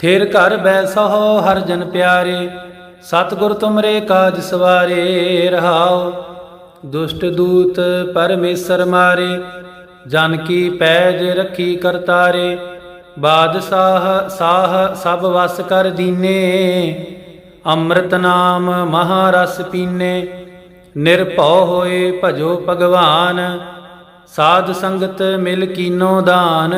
There ਘਰ ਬੈਸਹੁ ਹਰ ਜਨ ਪਿਆਰੇ, ਸਤਿਗੁਰ ਤੁਮਰੇ ਕਾਜ ਸਵਾਰੇ, ਰਹਾਓ। ਦੁਸ਼ਟ ਦੂਤ ਪਰਮੇਸ਼ਰ ਮਾਰੇ, ਜਨ ਕੀ ਪੈਜ ਰੱਖੀ ਕਰਤਾਰੇ। ਬਾਦਸ਼ਾਹ ਸਾਹ ਸਭ ਵਸ ਕਰ ਦੀਨੇ, ਅੰਮ੍ਰਿਤ ਨਾਮ ਮਹਾਰਸ ਪੀਨੇ। ਨਿਰਭਉ ਹੋਏ ਭਜੋ ਭਗਵਾਨ, ਸਾਧ ਸੰਗਤ ਮਿਲ ਕੀਨੋ ਦਾਨ।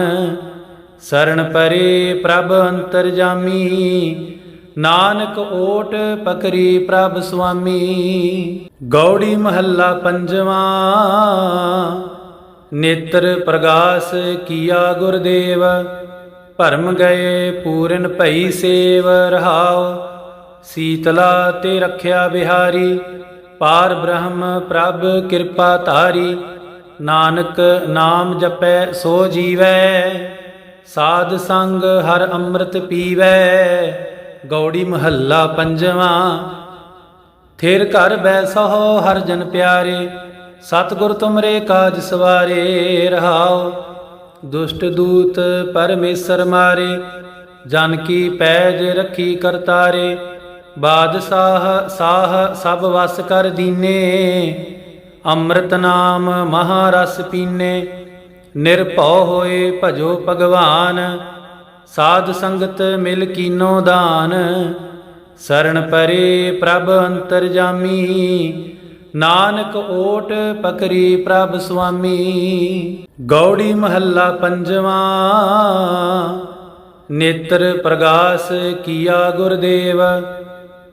ਸਰਣ ਪਰੇ ਪ੍ਰਭ ਅੰਤਰਜਾਮੀ ਨਾਨਕ ਓਟ ਪਕਰੀ ਪ੍ਰਭ ਸੁਆਮੀ। ਗੌੜੀ ਮਹੱਲਾ ਪੰਜਵਾਂ, ਨੇਤਰ ਪ੍ਰਗਾਸ ਕੀਆ ਗੁਰਦੇਵ, ਭਰਮ ਗਏ ਪੂਰਨ ਭਈ ਸੇਵ ਰਹਾਉ। ਸੀਤਲਾ ਤੇ ਰਖਿਆ ਬਿਹਾਰੀ, ਪਾਰ ਬ੍ਰਹਮ ਪ੍ਰਭ ਕਿਰਪਾ ਧਾਰੀ। ਨਾਨਕ ਨਾਮ ਜਪੈ ਸੋ ਜੀਵੈ। ਸਾਧ ਸੰਗ ਹਰ ਅੰਮ੍ਰਿਤ ਪੀਵੈ, ਗੌੜੀ ਮਹੱਲਾ ਪੰਜਵਾਂ। ਥਿਰ ਘਰ ਬੈਸਹੁ ਹਰ ਜਨ ਪਿਆਰੇ, ਸਤਿਗੁਰ ਤੁਮਰੇ ਕਾਜ ਸਵਾਰੇ ਰਹਾਓ ਦੁਸ਼ਟ ਦੂਤ ਪਰਮੇਸ਼ਰ ਮਾਰੇ, ਜਨ ਕੀ ਪੈਜ ਰੱਖੀ ਕਰਤਾਰੇ। ਬਾਦਸ਼ਾਹ ਸਾਹ ਸਭ ਵਸ ਕਰ ਦੀਨੇ, ਅੰਮ੍ਰਿਤ ਨਾਮ ਮਹਾਰਸ ਪੀਨੇ। ਨਿਰਭਉ ਹੋਏ ਭਜੋ ਭਗਵਾਨ, ਸਾਧ ਸੰਗਤ ਮਿਲ ਕੀਨੋ ਦਾਨ। ਸਰਣ ਪਰੇ ਪ੍ਰਭ ਅੰਤਰਜਾਮੀ ਨਾਨਕ ਓਟ ਪਕਰੀ ਪ੍ਰਭ ਸੁਆਮੀ। ਗੌੜੀ ਮਹੱਲਾ ਪੰਜਵਾਂ, ਨੇਤਰ ਪ੍ਰਗਾਸ ਕੀਆ ਗੁਰਦੇਵ,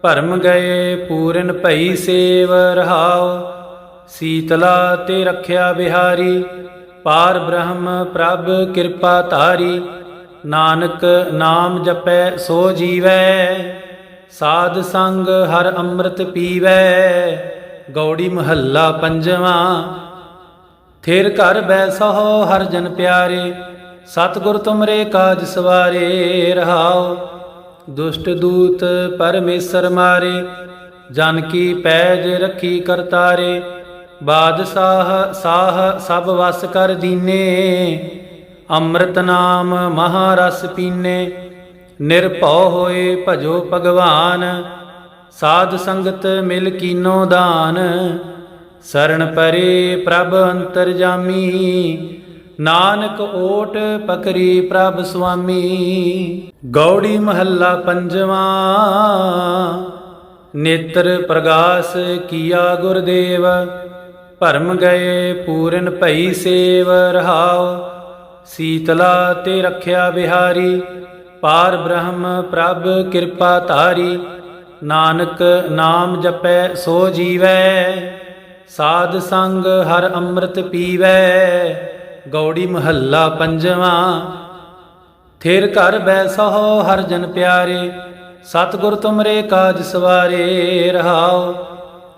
ਭਰਮ ਗਏ ਪੂਰਨ ਭਈ ਸੇਵ ਰਹਾਉ। ਸੀਤਲਾ ਤੇ ਰੱਖਿਆ ਬਿਹਾਰੀ ਪਾਰ ਬ੍ਰਹਮ ਪ੍ਰਭ ਕਿਰਪਾ ਧਾਰੀ, ਨਾਨਕ ਨਾਮ ਜਪੈ ਸੋ ਜੀਵੈ, ਸਾਧ ਸੰਗ ਹਰ ਅੰਮ੍ਰਿਤ ਪੀਵੈ, ਗੌੜੀ ਮਹੱਲਾ ਪੰਜਵਾਂ। ਥਿਰ ਘਰ ਬੈਸਹੁ ਹਰ ਜਨ ਪਿਆਰੇ, ਸਤਿਗੁਰ ਤੁਮਰੇ ਕਾਜ ਸਵਾਰੇ ਰਹਾਓ ਦੁਸ਼ਟ ਦੂਤ ਪਰਮੇਸ਼ਰ ਮਾਰੇ, ਜਨ ਕੀ ਪੈਜ ਰੱਖੀ ਕਰਤਾਰੇ ਬਾਦਸ਼ਾਹ ਸਾਹ ਸਭ ਵਸ ਕਰ ਦੀਨੇ, ਅੰਮ੍ਰਿਤ ਨਾਮ ਮਹਾਰਸ ਪੀਨੇ। ਨਿਰਭਉ ਹੋਏ ਭਜੋ ਭਗਵਾਨ, ਸਾਧ ਸੰਗਤ ਮਿਲ ਕੀਨੋ ਦਾਨ। ਸਰਣ ਪਰੇ ਪ੍ਰਭ ਅੰਤਰਜਾਮੀ ਨਾਨਕ ਓਟ ਪਕਰੀ ਪ੍ਰਭ ਸੁਆਮੀ। ਗੌੜੀ ਮਹੱਲਾ ਪੰਜਵਾਂ, ਨੇਤਰ ਪ੍ਰਗਾਸ ਕੀਆ ਗੁਰਦੇਵ। ਭਰਮ ਗਏ ਪੂਰਨ ਭਈ ਸੇਵ ਰਹਾਉ। ਸੀਤਲਾ ਤੇ ਰਖਿਆ ਬਿਹਾਰੀ, ਪਾਰ ਬ੍ਰਹਮ ਪ੍ਰਭ ਕਿਰਪਾ ਧਾਰੀ। ਨਾਨਕ ਨਾਮ ਜਪੈ ਸੋ ਜੀਵੈ, ਸਾਧ ਸੰਗ ਹਰ ਅੰਮ੍ਰਿਤ ਪੀਵੈ। ਗੌੜੀ ਮਹੱਲਾ ਪੰਜਵਾਂ, ਥਿਰ ਘਰ ਬੈਸਹੁ ਹਰ ਜਨ ਪਿਆਰੇ। ਸਤਿਗੁਰ ਤੁਮਰੇ ਕਾਜ ਸਵਾਰੇ ਰਹਾਓ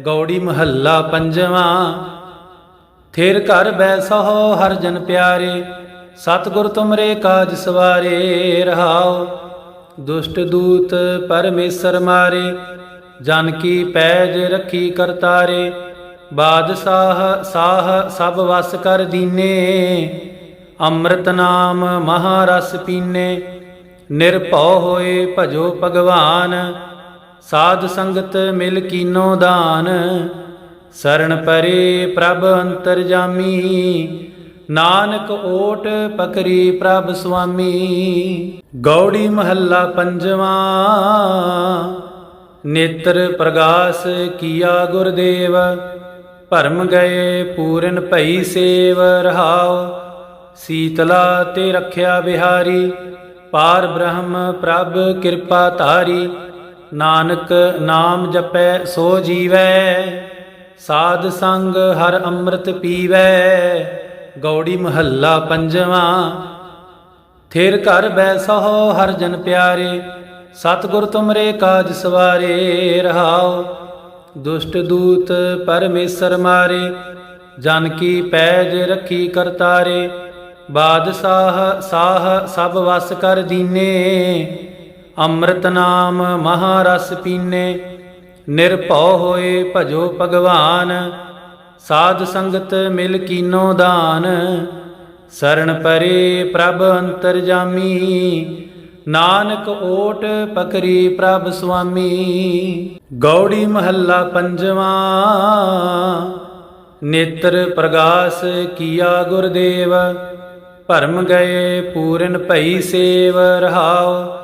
ਗੌੜੀ ਮਹੱਲਾ ਪੰਜਵਾਂ। ਥਿਰ ਘਰ ਬੈਸਹੁ, ਹਰ ਜਨ ਪਿਆਰੇ, ਸਤਿਗੁਰ ਤੁਮਰੇ ਕਾਜ ਸਵਾਰੇ, ਰਹਾਉ। ਦੁਸ਼ਟ ਦੂਤ ਪਰਮੇਸ਼ਰ ਮਾਰੇ, ਜਨ ਕੀ ਪੈਜ ਰੱਖੀ ਕਰਤਾਰੇ। ਬਾਦਸ਼ਾਹ ਸਾਹ ਸਭ ਵਸ ਕਰ ਦੀਨੇ, ਅੰਮ੍ਰਿਤ ਨਾਮ ਮਹਾਰਸ ਪੀਨੇ। ਨਿਰਭਉ ਹੋਏ ਭਜੋ ਭਗਵਾਨ ਸਾਧ ਸੰਗਤ ਮਿਲ ਕੀਨੋ ਦਾਨ ਸਰਣ ਪਰੇ ਪ੍ਰਭ ਅੰਤਰਜਾਮੀ ਨਾਨਕ ਓਟ ਪਕਰੀ ਪ੍ਰਭ ਸੁਆਮੀ। ਗੌੜੀ ਮਹੱਲਾ ਪੰਜਵਾਂ, ਨੇਤਰ ਪ੍ਰਗਾਸ ਕੀਆ ਗੁਰਦੇਵ, ਭਰਮ ਗਏ ਪੂਰਨ ਭਈ ਸੇਵ ਰਹਾਉ। ਸੀਤਲਾ ਤੇ ਰਖਿਆ ਬਿਹਾਰੀ, ਪਾਰ ਬ੍ਰਹਮ ਪ੍ਰਭ ਕਿਰਪਾ ਧਾਰੀ। ਨਾਨਕ ਨਾਮ ਜਪੈ, ਸੋ ਜੀਵੈ। ਸਾਧ ਸੰਗ ਹਰ ਅੰਮ੍ਰਿਤ ਪੀਵੈ। ਗੌੜੀ ਮਹੱਲਾ ਪੰਜਵਾਂ। ਥਿਰ ਘਰ ਬੈਸਹੁ ਹਰ ਜਨ ਪਿਆਰੇ। ਸਤਿਗੁਰ ਤੁਮਰੇ ਕਾਜ ਸਵਾਰੇ, ਰਹਾਓ। ਦੁਸ਼ਟ ਦੂਤ ਪਰਮੇਸ਼ਰ ਮਾਰੇ। ਜਨ ਕੀ ਪੈਜ ਰੱਖੀ ਕਰਤਾਰੇ ਬਾਦਸ਼ਾਹ ਸਾਹ ਸਭ ਵਸ ਕਰ ਦੀਨੇ। ਅੰਮ੍ਰਿਤ ਨਾਮ ਮਹਾਰਸ ਪੀਨੇ, ਨਿਰਭਉ ਹੋਏ ਭਜੋ ਭਗਵਾਨ, ਸਾਧ ਸੰਗਤ ਮਿਲ ਕੀਨੋ ਦਾਨ ਸਰਣ ਪਰੇ ਪ੍ਰਭ ਅੰਤਰਜਾਮੀ ਨਾਨਕ ਓਟ ਪਕਰੀ ਪ੍ਰਭ ਸੁਆਮੀ। ਗੌੜੀ ਮਹੱਲਾ ਪੰਜਵਾਂ, ਨੇਤਰ ਪ੍ਰਗਾਸ ਕੀਆ ਗੁਰਦੇਵ, ਭਰਮ ਗਏ ਪੂਰਨ ਭਈ ਸੇਵ ਰਹਾਉ।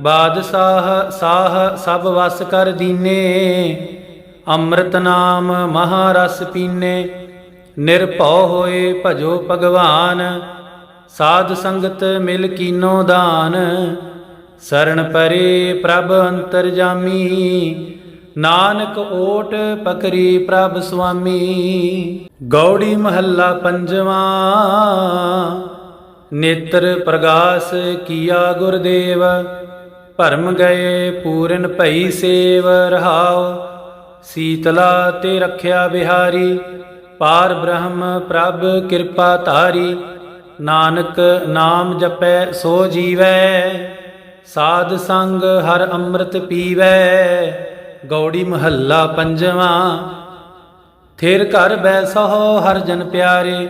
ਬਾਦਸ਼ਾਹ ਸਾਹ ਸਭ ਵਸ ਕਰ ਦੀਨੇ, ਅੰਮ੍ਰਿਤ ਨਾਮ ਮਹਾਰਸ ਪੀਨੇ। ਨਿਰਭਉ ਹੋਏ ਭਜੋ ਭਗਵਾਨ, ਸਾਧ ਸੰਗਤ ਮਿਲ ਕੀਨੋ ਦਾਨ। ਸਰਣ ਪਰੇ ਪ੍ਰਭ ਅੰਤਰਜਾਮੀ ਨਾਨਕ ਓਟ ਪਕਰੀ ਪ੍ਰਭ ਸੁਆਮੀ। ਗੌੜੀ ਮਹੱਲਾ ਪੰਜਵਾਂ, ਨੇਤਰ ਪ੍ਰਗਾਸ ਕੀਆ ਗੁਰਦੇਵ। ਭਰਮ ਗਏ ਪੂਰਨ ਭਈ ਸੇਵ ਰਹਾਉ। ਸੀਤਲਾ ਤੇ ਰਖਿਆ ਬਿਹਾਰੀ, ਪਾਰ ਬ੍ਰਹਮ ਪ੍ਰਭ ਕਿਰਪਾ ਧਾਰੀ। ਨਾਨਕ ਨਾਮ ਜਪੈ ਸੋ ਜੀਵੈ, ਸਾਧ ਸੰਗ ਹਰ ਅੰਮ੍ਰਿਤ ਪੀਵੈ। ਗੌੜੀ ਮਹੱਲਾ ਪੰਜਵਾਂ, ਥਿਰ ਘਰ ਬੈਸਹੁ ਹਰ ਜਨ ਪਿਆਰੇ।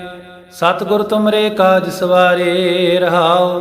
ਸਤਿਗੁਰ ਤੁਮਰੇ ਕਾਜ ਸਵਾਰੇ ਰਹਾਓ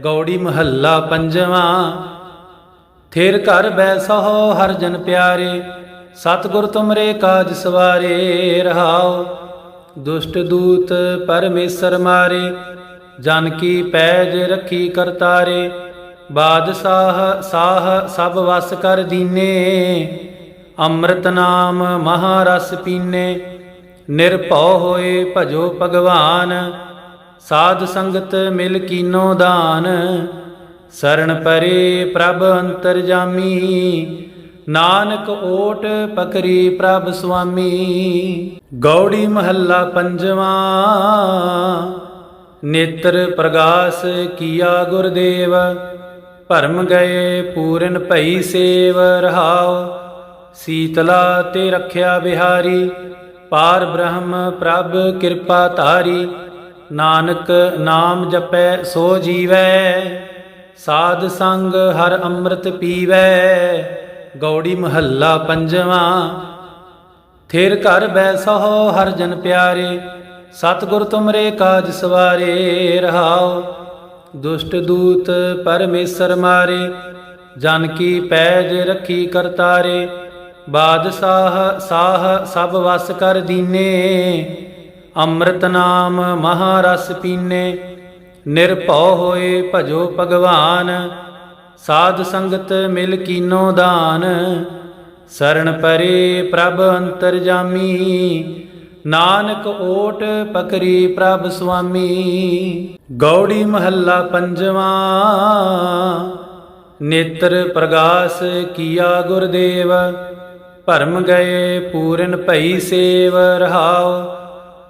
ਗੌੜੀ ਮਹੱਲਾ ਪੰਜਵਾਂ। ਥਿਰ ਘਰ ਬੈਸਹੁ, ਹਰ ਜਨ ਪਿਆਰੇ, ਸਤਿਗੁਰ ਤੁਮਰੇ ਕਾਜ ਸਵਾਰੇ ਰਹਾਉ ਦੁਸ਼ਟ ਦੂਤ ਪਰਮੇਸ਼ਰ ਮਾਰੇ, ਜਨ ਕੀ ਪੈਜ ਰੱਖੀ ਕਰਤਾਰੇ, ਬਾਦਸ਼ਾਹ ਸਾਹ ਸਭ ਵਸ ਕਰ ਦੀਨੇ। ਅੰਮ੍ਰਿਤ ਨਾਮ ਮਹਾਰਸ ਪੀਨੇ, ਨਿਰਭਉ ਹੋਏ ਭਜੋ ਭਗਵਾਨ। ਸਾਧ ਸੰਗਤ ਮਿਲ ਕੀਨੋ ਦਾਨ ਸਰਣ ਪਰੇ ਪ੍ਰਭ ਅੰਤਰਜਾਮੀ ਨਾਨਕ ਓਟ ਪਕਰੀ ਪ੍ਰਭ ਸੁਆਮੀ। ਗੌੜੀ ਮਹੱਲਾ ਪੰਜਵਾਂ, ਨੇਤਰ ਪ੍ਰਗਾਸ ਕੀਆ ਗੁਰਦੇਵ, ਭਰਮ ਗਏ ਪੂਰਨ ਭਈ ਸੇਵ ਰਹਾਉ। ਸੀਤਲਾ ਤੇ ਰਖਿਆ ਬਿਹਾਰੀ, ਪਾਰ ਬ੍ਰਹਮ ਪ੍ਰਭ ਕਿਰਪਾ ਧਾਰੀ। ਨਾਨਕ ਨਾਮ ਜਪੈ, ਸੋ ਜੀਵੈ। ਸਾਧ ਸੰਗ ਹਰ ਅੰਮ੍ਰਿਤ ਪੀਵੈ। ਗੌੜੀ ਮਹੱਲਾ ਪੰਜਵਾਂ। ਥਿਰ ਘਰ ਬੈਸਹੁ ਹਰ ਜਨ ਪਿਆਰੇ। ਸਤਿਗੁਰ ਤੁਮਰੇ ਕਾਜ ਸਵਾਰੇ ਰਹਾਓ ਦੁਸ਼ਟ ਦੂਤ ਪਰਮੇਸ਼ਰ ਮਾਰੇ। ਜਨ ਕੀ ਪੈਜ ਰੱਖੀ ਕਰਤਾਰੇ। ਬਾਦਸ਼ਾਹ ਸਾਹ ਸਭ ਵਸ ਕਰ ਦੀਨੇ। ਅੰਮ੍ਰਿਤ ਨਾਮ ਮਹਾਰਸ ਪੀਨੇ, ਨਿਰਭਉ ਹੋਏ ਭਜੋ ਭਗਵਾਨ, ਸਾਧ ਸੰਗਤ ਮਿਲ ਕੀਨੋ ਦਾਨ ਸਰਣ ਪਰੇ ਪ੍ਰਭ ਅੰਤਰਜਾਮੀ ਨਾਨਕ ਓਟ ਪਕਰੀ ਪ੍ਰਭ ਸੁਆਮੀ। ਗੌੜੀ ਮਹੱਲਾ ਪੰਜਵਾਂ, ਨੇਤਰ ਪ੍ਰਗਾਸ ਕੀਆ ਗੁਰਦੇਵ, ਭਰਮ ਗਏ ਪੂਰਨ ਭਈ ਸੇਵ ਰਹਾਉ।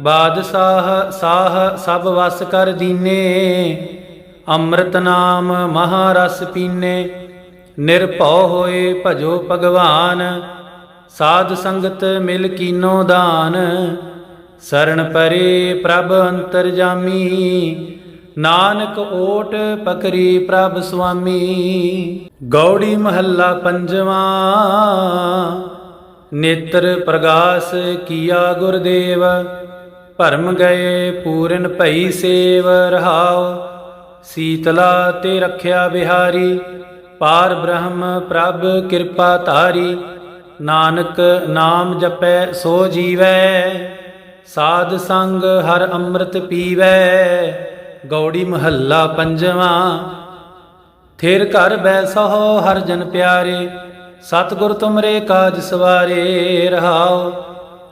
ਬਾਦਸ਼ਾਹ ਸਾਹ ਸਭ ਵਸ ਕਰ ਦੀਨੇ, ਅੰਮ੍ਰਿਤ ਨਾਮ ਮਹਾਰਸ ਪੀਨੇ। ਨਿਰਭਉ ਹੋਏ ਭਜੋ ਭਗਵਾਨ, ਸਾਧ ਸੰਗਤ ਮਿਲ ਕੀਨੋ ਦਾਨ। ਸਰਣ ਪਰੇ ਪ੍ਰਭ ਅੰਤਰਜਾਮੀ ਨਾਨਕ ਓਟ ਪਕਰੀ ਪ੍ਰਭ ਸੁਆਮੀ। ਗੌੜੀ ਮਹੱਲਾ ਪੰਜਵਾਂ, ਨੇਤਰ ਪ੍ਰਗਾਸ ਕੀਆ ਗੁਰਦੇਵ। ਭਰਮ ਗਏ ਪੂਰਨ ਭਈ ਸੇਵ ਰਹਾਉ। ਸੀਤਲਾ ਤੇ ਰਖਿਆ ਬਿਹਾਰੀ, ਪਾਰ ਬ੍ਰਹਮ ਪ੍ਰਭ ਕਿਰਪਾ ਧਾਰੀ। ਨਾਨਕ ਨਾਮ ਜਪੈ ਸੋ ਜੀਵੈ, ਸਾਧ ਸੰਗ ਹਰ ਅੰਮ੍ਰਿਤ ਪੀਵੈ। ਗੌੜੀ ਮਹੱਲਾ ਪੰਜਵਾਂ, ਥਿਰ ਘਰ ਬੈਸਹੁ ਹਰ ਜਨ ਪਿਆਰੇ। ਸਤਿਗੁਰ ਤੁਮਰੇ ਕਾਜ ਸਵਾਰੇ ਰਹਾਓ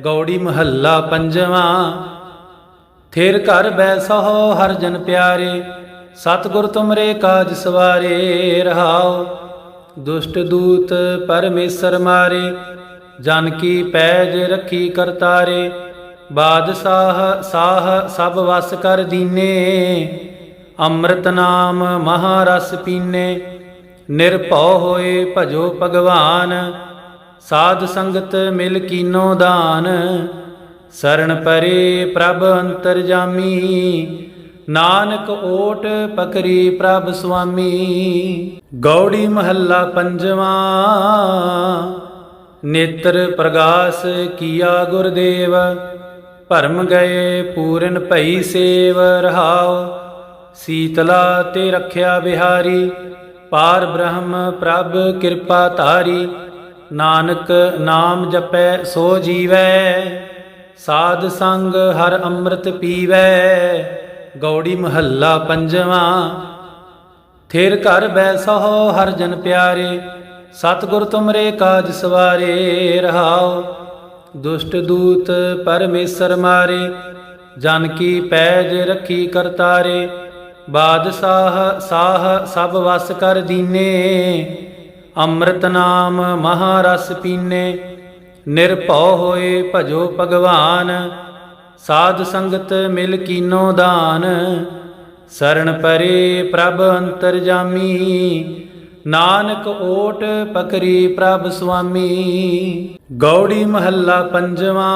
ਗੌੜੀ ਮਹੱਲਾ ਪੰਜਵਾਂ। ਥਿਰ ਘਰ ਬੈਸਹੁ, ਹਰ ਜਨ ਪਿਆਰੇ, ਸਤਿਗੁਰ ਤੁਮਰੇ ਕਾਜ ਸਵਾਰੇ, ਰਹਾਉ। ਦੁਸ਼ਟ ਦੂਤ ਪਰਮੇਸ਼ਰ ਮਾਰੇ, ਜਨ ਕੀ ਪੈਜ ਰੱਖੀ ਕਰਤਾਰੇ। ਬਾਦਸ਼ਾਹ ਸਾਹ ਸਭ ਵਸ ਕਰ ਦੀਨੇ, ਅੰਮ੍ਰਿਤ ਨਾਮ ਮਹਾਰਸ ਪੀਨੇ। ਨਿਰਭਉ ਹੋਏ ਭਜੋ ਭਗਵਾਨ ਸਾਧ ਸੰਗਤ ਮਿਲ ਕੀਨੋ ਦਾਨ ਸਰਣ ਪਰੇ ਪ੍ਰਭ ਅੰਤਰਜਾਮੀ ਨਾਨਕ ਓਟ ਪਕਰੀ ਪ੍ਰਭ ਸੁਆਮੀ। ਗੌੜੀ ਮਹੱਲਾ ਪੰਜਵਾਂ, ਨੇਤਰ ਪ੍ਰਗਾਸ ਕੀਆ ਗੁਰਦੇਵ, ਭਰਮ ਗਏ ਪੂਰਨ ਭਈ ਸੇਵ ਰਹਾਉ। ਸੀਤਲਾ ਤੇ ਰਖਿਆ ਬਿਹਾਰੀ, ਪਾਰ ਬ੍ਰਹਮ ਪ੍ਰਭ ਕਿਰਪਾ ਧਾਰੀ। ਨਾਨਕ ਨਾਮ ਜਪੈ, ਸੋ ਜੀਵੈ। ਸਾਧ ਸੰਗ ਹਰ ਅੰਮ੍ਰਿਤ ਪੀਵੈ। ਗੌੜੀ ਮਹੱਲਾ ਪੰਜਵਾਂ। ਥਿਰ ਘਰ ਬੈਸਹੁ ਹਰ ਜਨ ਪਿਆਰੇ। ਸਤਿਗੁਰ ਤੁਮਰੇ ਕਾਜ ਸਵਾਰੇ ਰਹਾਓ ਦੁਸ਼ਟ ਦੂਤ ਪਰਮੇਸ਼ਰ ਮਾਰੇ। ਜਨ ਕੀ ਪੈਜ ਰੱਖੀ ਕਰਤਾਰੇ। ਬਾਦਸ਼ਾਹ ਸਾਹ ਸਭ ਵਸ ਕਰ ਦੀਨੇ। ਅੰਮ੍ਰਿਤ ਨਾਮ ਮਹਾਰਸ ਪੀਨੇ, ਨਿਰਭਉ ਹੋਏ ਭਜੋ ਭਗਵਾਨ, ਸਾਧ ਸੰਗਤ ਮਿਲ ਕੀਨੋ ਦਾਨ ਸਰਣ ਪਰੇ ਪ੍ਰਭ ਅੰਤਰਜਾਮੀ ਨਾਨਕ ਓਟ ਪਕਰੀ ਪ੍ਰਭ ਸੁਆਮੀ। ਗੌੜੀ ਮਹੱਲਾ ਪੰਜਵਾਂ,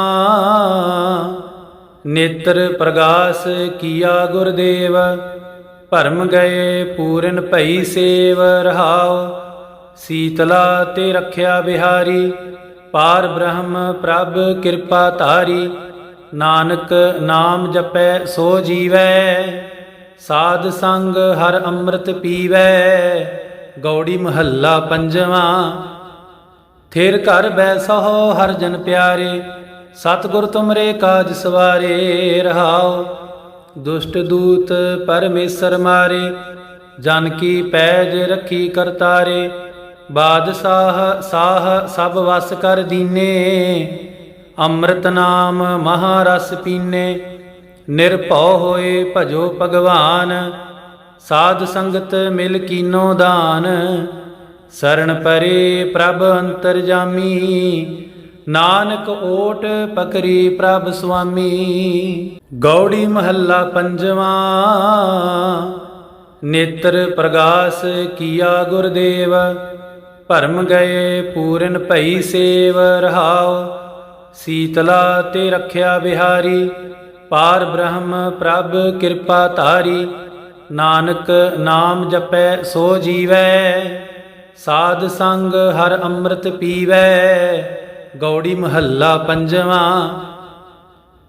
ਨੇਤਰ ਪ੍ਰਗਾਸ ਕੀਆ ਗੁਰਦੇਵ, ਭਰਮ ਗਏ ਪੂਰਨ ਭਈ ਸੇਵ ਰਹਾਉ। ਸੀਤਲਾ ਤੇ ਰਖਿਆ ਬਿਹਾਰੀ, ਪਾਰ ਬ੍ਰਹਮ ਪ੍ਰਭ ਕਿਰਪਾ ਧਾਰੀ, ਨਾਨਕ ਨਾਮ ਜਪੈ ਸੋ ਜੀਵੈ, ਸਾਧ ਸੰਗ ਹਰ ਅੰਮ੍ਰਿਤ ਪੀਵੈ, ਗੌੜੀ ਮਹੱਲਾ ਪੰਜਵਾਂ। ਥਿਰ ਘਰ ਬੈਸਹੁ ਹਰ ਜਨ ਪਿਆਰੇ, ਸਤਿਗੁਰ ਤੁਮਰੇ ਕਾਜ ਸਵਾਰੇ ਰਹਾਓ ਦੁਸ਼ਟ ਦੂਤ ਪਰਮੇਸ਼ਰ ਮਾਰੇ, ਜਨ ਕੀ ਪੈਜ ਰੱਖੀ ਕਰਤਾਰੇ ਬਾਦਸ਼ਾਹ ਸਾਹ ਸਭ ਵਸ ਕਰ ਦੀਨੇ, ਅੰਮ੍ਰਿਤ ਨਾਮ ਮਹਾਰਸ ਪੀਨੇ। ਨਿਰਭਉ ਹੋਏ ਭਜੋ ਭਗਵਾਨ, ਸਾਧ ਸੰਗਤ ਮਿਲ ਕੀਨੋ ਦਾਨ। ਸਰਣ ਪਰੇ ਪ੍ਰਭ ਅੰਤਰਜਾਮੀ ਨਾਨਕ ਓਟ ਪਕਰੀ ਪ੍ਰਭ ਸੁਆਮੀ। ਗੌੜੀ ਮਹੱਲਾ ਪੰਜਵਾਂ, ਨੇਤਰ ਪ੍ਰਗਾਸ ਕੀਆ ਗੁਰਦੇਵ। ਭਰਮ ਗਏ ਪੂਰਨ ਭਈ ਸੇਵ ਰਹਾਉ, ਸੀਤਲਾ ਤੇ ਰਖਿਆ ਬਿਹਾਰੀ, ਪਾਰ ਬ੍ਰਹਮ ਪ੍ਰਭ ਕਿਰਪਾ ਧਾਰੀ, ਨਾਨਕ ਨਾਮ ਜਪੈ ਸੋ ਜੀਵੈ, ਸਾਧ ਸੰਗ ਹਰ ਅੰਮ੍ਰਿਤ ਪੀਵੈ, ਗੌੜੀ ਮਹੱਲਾ ਪੰਜਵਾਂ।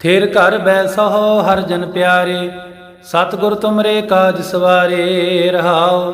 ਥਿਰ ਘਰ ਬੈਸਹੁ ਹਰ ਜਨ ਪਿਆਰੇ, ਸਤਿਗੁਰ ਤੁਮਰੇ ਕਾਜ ਸਵਾਰੇ ਰਹਾਓ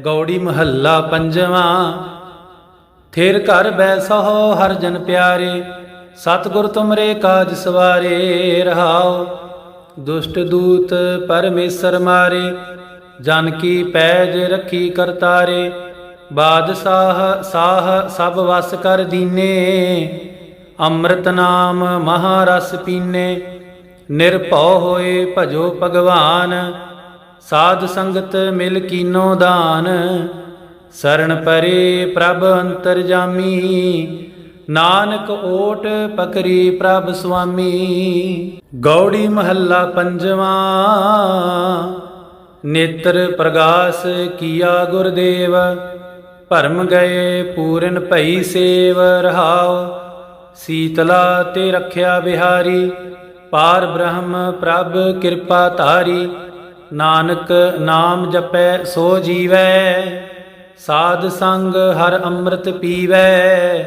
ਗੌੜੀ ਮਹੱਲਾ ਪੰਜਵਾਂ। ਥਿਰ ਘਰ ਬੈਸਹੁ, ਹਰ ਜਨ ਪਿਆਰੇ, ਸਤਿਗੁਰ ਤੁਮਰੇ ਕਾਜ ਸਵਾਰੇ, ਰਹਾਉ। ਦੁਸ਼ਟ ਦੂਤ ਪਰਮੇਸ਼ਰ ਮਾਰੇ, ਜਨ ਕੀ ਪੈਜ ਰੱਖੀ ਕਰਤਾਰੇ। ਬਾਦਸ਼ਾਹ ਸਾਹ ਸਭ ਵਸ ਕਰ ਦੀਨੇ, ਅੰਮ੍ਰਿਤ ਨਾਮ ਮਹਾਰਸ ਪੀਨੇ। ਨਿਰਭਉ ਹੋਏ ਭਜੋ ਭਗਵਾਨ ਸਾਧ ਸੰਗਤ ਮਿਲ ਕੀਨੋ ਦਾਨ। ਸਰਣ ਪਰੇ ਪ੍ਰਭ ਅੰਤਰਜਾਮੀ ਨਾਨਕ ਓਟ ਪਕਰੀ ਪ੍ਰਭ ਸੁਆਮੀ। ਗੌੜੀ ਮਹੱਲਾ ਪੰਜਵਾਂ। ਨੇਤਰ ਪ੍ਰਗਾਸ ਕੀਆ ਗੁਰਦੇਵ। ਭਰਮ ਗਏ ਪੂਰਨ ਭਈ ਸੇਵ ਰਹਾਉ। ਸੀਤਲਾ ਤੇ ਰਖਿਆ ਬਿਹਾਰੀ। ਪਾਰ ਬ੍ਰਹਮ ਪ੍ਰਭ ਕਿਰਪਾ ਧਾਰੀ। ਨਾਨਕ ਨਾਮ ਜਪੈ, ਸੋ ਜੀਵੈ। ਸਾਧ ਸੰਗ ਹਰ ਅੰਮ੍ਰਿਤ ਪੀਵੈ।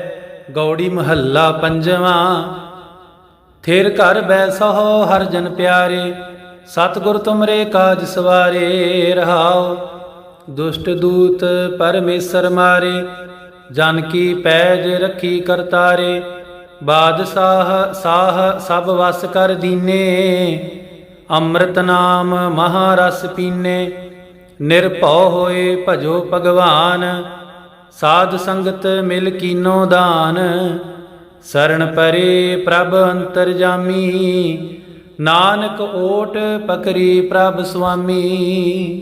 ਗੌੜੀ ਮਹੱਲਾ ਪੰਜਵਾਂ। ਥਿਰ ਘਰ ਬੈਸਹੁ, ਹਰ ਜਨ ਪਿਆਰੇ। ਸਤਿਗੁਰ ਤੁਮਰੇ ਕਾਜ ਸਵਾਰੇ ਰਹਾਓ ਦੁਸ਼ਟ ਦੂਤ ਪਰਮੇਸ਼ਰ ਮਾਰੇ। ਜਨ ਕੀ ਪੈਜ ਰੱਖੀ ਕਰਤਾਰੇ। ਬਾਦਸ਼ਾਹ ਸਾਹ ਸਭ ਵਸ ਕਰ ਦੀਨੇ। ਅੰਮ੍ਰਿਤ ਨਾਮ ਮਹਾਰਸ ਪੀਨੇ, ਨਿਰਭਉ ਹੋਏ ਭਜੋ ਭਗਵਾਨ, ਸਾਧ ਸੰਗਤ ਮਿਲ ਕੀਨੋ ਦਾਨ ਸਰਣ ਪਰੇ ਪ੍ਰਭ ਅੰਤਰਜਾਮੀ ਨਾਨਕ ਓਟ ਪਕਰੀ ਪ੍ਰਭ ਸੁਆਮੀ।